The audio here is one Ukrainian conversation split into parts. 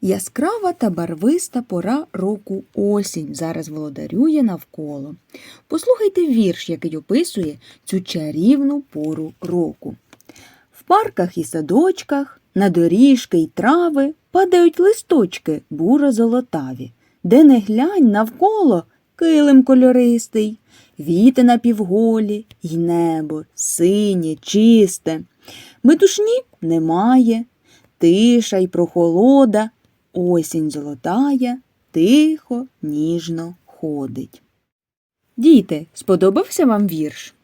Яскрава та барвиста пора року осінь зараз володарює навколо. Послухайте вірш, який описує цю чарівну пору року. В парках і садочках, на доріжки й трави падають листочки буро-золотаві, де не глянь навколо килим кольористий, віти напівголі, й небо синє, чисте. Метушні немає, тиша й прохолода, осінь золотая, тихо, ніжно ходить. Діти, сподобався вам вірш?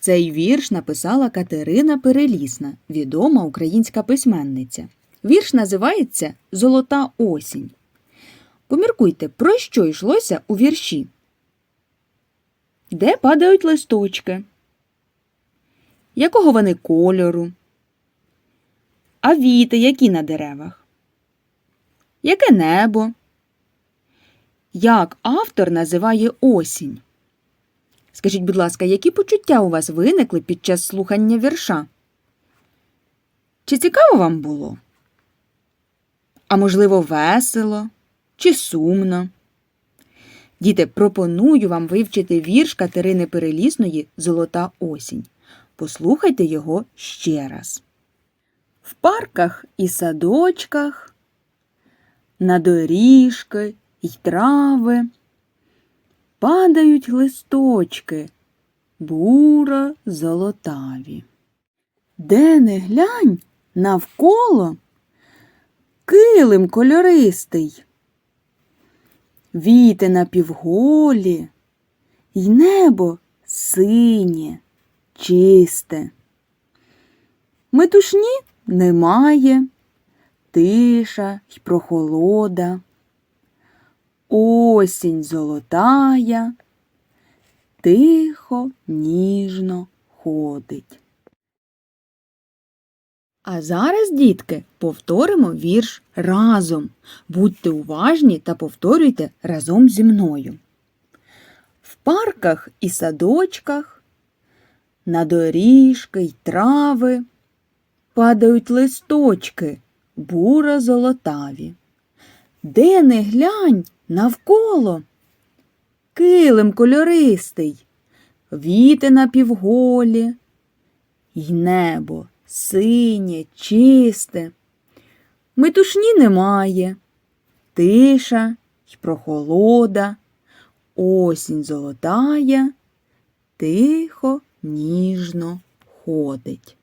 Цей вірш написала Катерина Перелісна, відома українська письменниця. Вірш називається Золота осінь. Поміркуйте, про що йшлося у вірші? Де падають листочки? Якого вони кольору? А віти які на деревах? Яке небо? Як автор називає осінь? Скажіть, будь ласка, які почуття у вас виникли під час слухання вірша? Чи цікаво вам було? А можливо, весело чи сумно? Діти, пропоную вам вивчити вірш Катерини Перелісної Золота осінь. Послухайте його ще раз. В парках і садочках, на доріжки й трави падають листочки буро золотаві. Де не глянь навколо килим кольористий, віти напівголі, й небо синє, чисте. Метушні немає, тиша й прохолода. Осінь золотая, тихо, ніжно ходить. А зараз, дітки, повторимо вірш разом. Будьте уважні та повторюйте разом зі мною. В парках і садочках, на доріжки й трави падають листочки буро золотаві. Де не глянь навколо килим кольористий, віти напівголі, й небо синє, чисте. Метушні немає, тиша й прохолода, осінь золотая, тихо, ніжно ходить.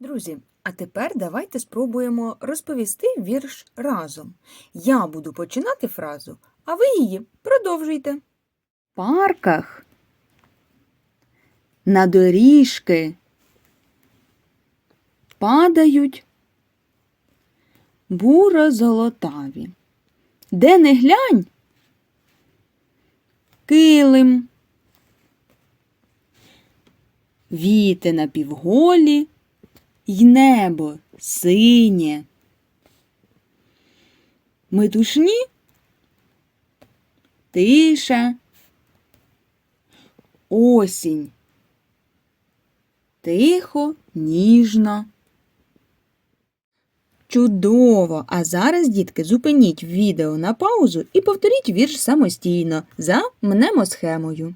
Друзі, а тепер давайте спробуємо розповісти вірш разом. Я буду починати фразу, а ви її продовжуйте. Парках на доріжки падають буро золотаві. Де не глянь? Килим. Віти напівголі й небо синє. Метушні тиша, осінь. Тихо, ніжно. Чудово! А зараз, дітки, зупиніть відео на паузу і повторіть вірш самостійно за мнемосхемою.